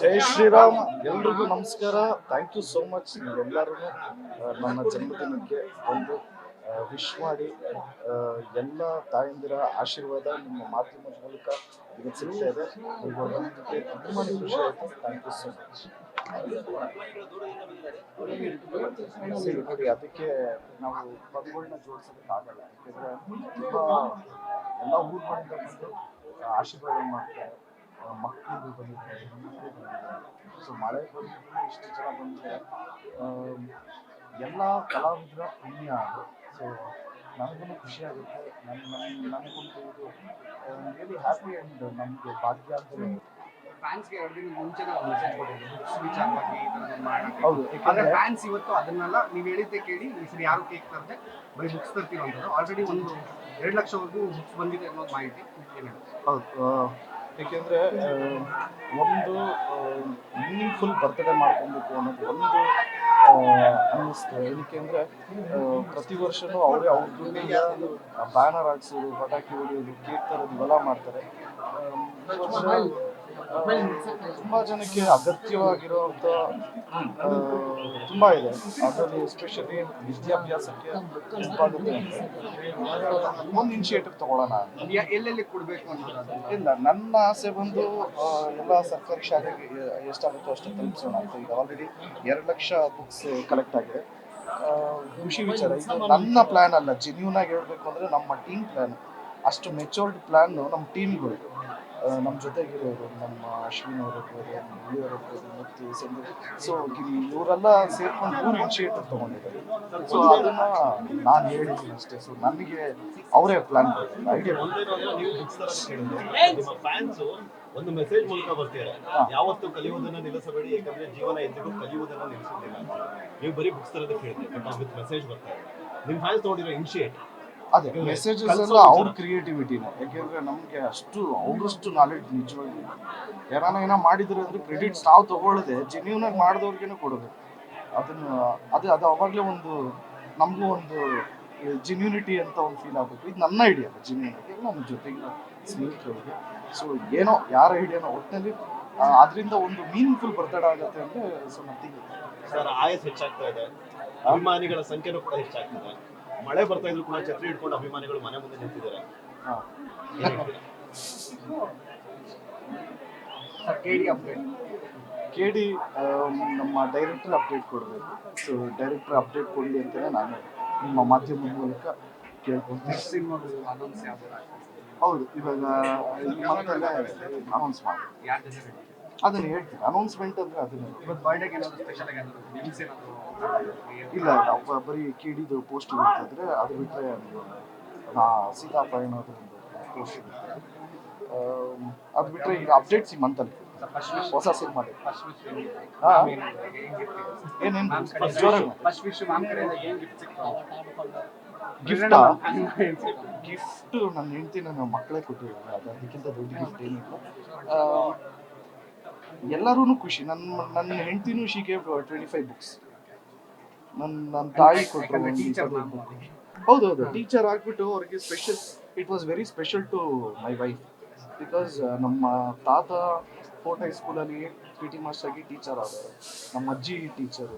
ಜೈ ಶ್ರೀರಾಮ್. ಎಲ್ರಿಗೂ ನಮಸ್ಕಾರ. Thank you so much ಎಲ್ಲರೂ ನನ್ನ ಜನ್ಮದಿನಕ್ಕೆ ಬಂದು ವಿಶ್ ಮಾಡಿ ಎಲ್ಲ ತಾಯಂದಿರ ಆಶೀರ್ವಾದ ನಿಮ್ಮ ಮಾಧ್ಯಮದ ಮೂಲಕ ಇವತ್ತು ಸಿಗ್ತಾ ಇದೆ. ಈಗ ತುಂಬಾ ಖುಷಿ ಆಯಿತು. ಥ್ಯಾಂಕ್ ಯು ಸೋ ಮಚ್ ಅದಕ್ಕೆ ನಾವು ಪದಗಳನ್ನ ಜೋಡಿಸೋದಕ್ಕಾಗಲ್ಲ ಯಾಕೆಂದ್ರೆ, ತುಂಬ ಎಲ್ಲ ಊರುಗಳಿಂದ ಬಂದು ಆಶೀರ್ವಾದ ಮಾಡ್ತಾರೆ. ಮಕ್ಕಳು ಬಂದಿದ್ದಾರೆ ಹೆಣ್ಮಕ್ಳು ಬಂದಿದ್ದಾರೆ. ಸೊ ಮಳೆ ಬಂದಿದ್ದು ಇಷ್ಟು ಜನ ಬಂದರೆ ಎಲ್ಲ ಕಲಾವಿದರ ಪುಣ್ಯ ಅದು. ಸೊ ನನಗೂ ಖುಷಿ ಆಗುತ್ತೆ. ನನ್ನ ನನ್ನ ನನಗೊಂದು ಇದು ರಿಯಲಿ ಹ್ಯಾಪಿ ಆ್ಯಂಡ್ ನಮಗೆ ಭಾಗ್ಯ ಅಂತ ಫ್ಯಾನ್ಸ್ಗೆ ಎರಡು ದಿನ ಮುಂಚೆನೇ ಒಂದು ಮೆಸೇಜ್ ಕೊಟ್ಟಿದ್ರು. ಬುಕ್ಸ್ ವಿಚಾರವಾಗಿ ಈ ಥರದ್ದು ಮಾಡೋಕ್ಕೆ. ಹೌದು ಯಾಕಂದರೆ ಫ್ಯಾನ್ಸ್ ಇವತ್ತು ಅದನ್ನೆಲ್ಲ ನೀವು ಹೇಳಿದ್ದೆ ಕೇಳಿ ಈ ಸರಿ ಯಾರು ಕೇಕ್ ತರದೆ ಬರೀ ಬುಕ್ಸ್ ತರ್ತಿರೋಂಥದ್ದು ಆಲ್ರೆಡಿ ಒಂದು ಎರಡು ಲಕ್ಷವರೆಗೂ ಬುಕ್ಸ್ ಬಂದಿದೆ ಅನ್ನೋದು ಮಾಹಿತಿ? ಹೌದು ಏಕೆಂದ್ರೆ ಒಂದು ಮೀನಿಂಗ್ಫುಲ್ ಬರ್ತಡೇ ಮಾಡ್ಕೊಬೇಕು ಅನ್ನೋದು ಒಂದು ಅನ್ನಿಸ್ತು ಏನಕ್ಕೆ ಪ್ರತಿ ವರ್ಷನೂ ಅವರೇ ಅವ್ರ ಬ್ಯಾನರ್ ಹಾಕ್ಸೋದು, ಪಟಾಕಿ ಹೊಡೆಯೋದು, ಕೇಕ್ ತರೋದು ಇವೆಲ್ಲ ಮಾಡ್ತಾರೆ ತುಂಬಾ ಜನಕ್ಕೆ ಅಗತ್ಯವಾಗಿರುವಂತ ತುಂಬ ತುಂಬಾ ಇದೆ. ಅದರಲ್ಲಿ ಎಸ್ಪೆಷಲಿ ವಿದ್ಯಾಭ್ಯಾಸಕ್ಕೆ ಒಂದು ಇನಿಷಿಯೇಟಿವ್ ತಗೊಳ್ಳೋಣ ಅಂತ. ಎಲ್ಲೆಲ್ಲಿ ಕೊಡಬೇಕು ಅನ್ನೋದು ಇಲ್ಲ ನನ್ನ ಆಸೆ ಬಂದು ಎಲ್ಲ ಸರ್ಕಾರಿ ಶಾಲೆಗೆ ಎಷ್ಟಾಗುತ್ತೋ ಅಷ್ಟು ತಲುಪಿಸೋಣ ಅಂತ. ಈಗ ಆಲ್ರೆಡಿ ಎರಡು ಲಕ್ಷ ಬುಕ್ಸ್ ಕಲೆಕ್ಟ್ ಆಗಿದೆ. ಖುಷಿ ವಿಚಾರ. ಇದು ನನ್ನ ಪ್ಲಾನ್ ಅಲ್ಲ. ಜೆನ್ಯೂನ್ ಆಗಿ ಹೇಳ್ಬೇಕು ಅಂದ್ರೆ ನಮ್ಮ ಟೀಮ್ ಪ್ಲಾನ್ ಅಷ್ಟು ಮೆಚೂರ್ಡ್ ಪ್ಲಾನ್ ನಮ್ಮ ಟೀಮ್ಗಳು ನಮ್ಮ ಜೊತೆಗಿರೋರು ನಮ್ಮ ಅಶ್ವಿನ್ ಅವರು ಇರ್ಬೋದು ಮತ್ತು ಸಂಜು. ಸೊ ಇವರೆಲ್ಲ ಸೇರ್ಕೊಂಡು ಒಂದು ಇನಿಷಿಯೇಟಿವ್ ತೊಗೊಂಡಿದ್ದಾರೆ. ಸೊ ಅದನ್ನ ನಾನು ಹೇಳಿದ್ದೀನಿ ಅಷ್ಟೇ. ಸೊ ನನಗೆ ಅವರೇ ಪ್ಲಾನ್ ಐಡಿಯಾ ನೀವು ಒಂದು ಮೆಸೇಜ್ ಮೂಲಕ ಬರ್ತೀರಾ? ಯಾವತ್ತು ಕಲಿಯುವುದನ್ನ ನಿಲ್ಲಿಸಬೇಡಿ ಯಾಕಂದ್ರೆ ಜೀವನ ಎಂದಿಗೂ ಕಲಿಯುವುದನ್ನ ನಿಲ್ಲಿಸುವುದಿಲ್ಲ. ನೀವು ಬರೀ ಬುಕ್ಸ್ ತರದ ಕೇಳಿದ್ರೆ ಬಟ್ ವಿತ್ ಮೆಸೇಜ್ ಬರ್ತಾರೆ ನಿಮ್ ಫ್ಯಾನ್ಸ್ ತಗೊಂಡಿರೋ ಇನಿಷಿಯೇಟ್ ಅದೇ ಮೆಸೇಜಸ್ ಎಲ್ಲ ಅವ್ರ ಕ್ರಿಯೇಟಿವಿಟಿನ ಯಾಕೆಂದ್ರೆ ನಮಗೆ ಅಷ್ಟು ಅವ್ರಷ್ಟು ನಾಲೆಡ್ಜ್ ನಿಜವಾಗಿ ಯಾರಾನ ಏನೋ ಮಾಡಿದ್ರೆ ಅಂದ್ರೆ ಕ್ರೆಡಿಟ್ಸ್ ನಾವು ತಗೊಳ್ಳದೆ ಜೆನ್ಯೂನ್ ಆಗಿ ಮಾಡಿದವ್ರಿಗೇನೆ ಕೊಡಬೇಕು ಅದನ್ನ ಅದೇ ಅದು ಅವಾಗಲೇ ಒಂದು ನಮಗೂ ಒಂದು ಜಿನ್ಯೂನಿಟಿ ಅಂತ ಒಂದು ಫೀಲ್ ಆಗಬೇಕು. ಇದು ನನ್ನ ಐಡಿಯಾ ಜಿನ್ಯೂನ್ ಆಗಿ ನಮ್ಮ ಜೊತೆಗಿನ ಸ್ನೇಹಿತರಿಗೆ. ಸೊ ಏನೋ ಯಾರ ಐಡಿಯಾನೋ ಒಟ್ಟಿನಲ್ಲಿ ಅದರಿಂದ ಒಂದು ಮೀನಿಂಗ್ಫುಲ್ ಬರ್ತಡ ಆಗುತ್ತೆ ಅಂದ್ರೆ ಸೊ ನಥಿಂಗ್ ಸರ್ ಆಯಸ್ ಹೆಚ್ಚಾಗ್ತಾ ಇದೆ. ಅಭಿಮಾನಿಗಳ ಸಂಖ್ಯೆನೂ ಕೂಡ ಹೆಚ್ಚಾಗ್ತಿದೆ. ಮಳೆ ಬರ್ತಾ ಇದ್ರು ಕೂಡ ಛತ್ರಿ ಹಿಡ್ಕೊಂಡು ಅಭಿಮಾನಿಗಳು ಮನೆ ಮುಂದೆ ನಿಂತಿದ್ದಾರೆ. ಹಾಂ sir K D update K D ನಮ್ಮ ಡೈರೆಕ್ಟರ್ ಅಪ್ಡೇಟ್ ಕೊಡಬೇಕು. ಸೊ ಡೈರೆಕ್ಟರ್ ಅಪ್ಡೇಟ್ ಕೊಡಲಿ ಅಂತಲೇ ನಾನು ನಿಮ್ಮ ಮಾಧ್ಯಮದ ಮೂಲಕ ಯಾವ್ದು ಹೌದು ಇವಾಗ ಅನೌನ್ಸ್ ಮಾಡಿ? ಅದನ್ನು ಹೇಳ್ತೀನಿ. ಅನೌನ್ಸ್ಮೆಂಟ್ ಅಂದ್ರೆ ಅದನ್ನ. ಇಲ್ಲ ಬರೀ ಕೇಳಿದ್ದು ಪೋಸ್ಟ್ ಇರ್ತದ್ರೆ ಅದು ಬಿಟ್ಟರೆ ನಾ ಪೋಸ್ಟ್ ಇರುತ್ತೆ ಅದು ಬಿಟ್ಟರೆ ಈಗ ಅಪ್ಡೇಟ್ಸ್ ಈ ಮಂತಲ್ಲಿ ಹೊಸ ಸಿನಿಮಾ ಏನೇನು ಗಿಫ್ಟ್ ಗಿಫ್ಟಾ ನನ್ನ ಹೆಂಡತಿ ನನ್ನ ಮಕ್ಕಳೇ ಕೊಟ್ಟಿದ್ದಾರೆ ಅದು ಅದಕ್ಕಿಂತ ದೊಡ್ಡ ಗಿಫ್ಟ್ ಏನಿಲ್ಲ. ಎಲ್ಲರೂ ಖುಷಿ. ನನ್ನ ನನ್ನ ಹೆಂಡತಿನೂ ಶೀಗೆ ಟ್ವೆಂಟಿ ಫೈವ್ ಬುಕ್ಸ್ ನನ್ನ ನನ್ನ ತಾಯಿ ಕೊಟ್ಟರು ಹೌದು ಹೌದು. ಟೀಚರ್ ಆಗ್ಬಿಟ್ಟು ಅವ್ರಿಗೆ special it was very special to my wife because ನಮ್ಮ ತಾತ ಫೋರ್ಟ್ ಹೈಸ್ಕೂಲಲ್ಲಿ ಪಿ ಟಿ ಮಾಸ್ಟರ್ ಆಗಿ ಟೀಚರ್ ಆದರು ನಮ್ಮ ಅಜ್ಜಿ ಟೀಚರು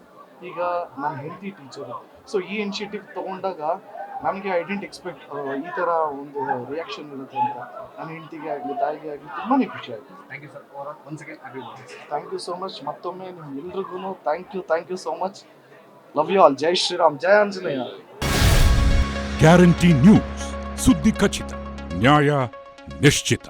ಈಗ ನನ್ನ ಹೆಂಡತಿ ಟೀಚರು ಸೊ ಈ ಇನಿಷಿಯೇಟಿವ್ ತಗೊಂಡಾಗ ನನಗೆ ಐ ಡೆಂಟ್ ಎಕ್ಸ್ಪೆಕ್ಟ್ ಈ ಥರ ಒಂದು ರಿಯಾಕ್ಷನ್ ಇರುತ್ತೆ ಅಂತ. ನನ್ನ ಹೆಂಡತಿಗೆ ಆಗಲಿ ತಾಯಿಗೆ ಆಗಲಿ ತುಂಬಾ ಖುಷಿ ಆಯಿತು. Thank you sir one second thank you so much ಮತ್ತೊಮ್ಮೆ ನಿಮ್ಮೆಲ್ರಿಗೂ thank you thank you so much love you all Jai Shriram Jaya Anjaneya guarantee news ಸುದ್ದಿ ಖಚಿತ ನ್ಯಾಯ ನಿಶ್ಚಿತ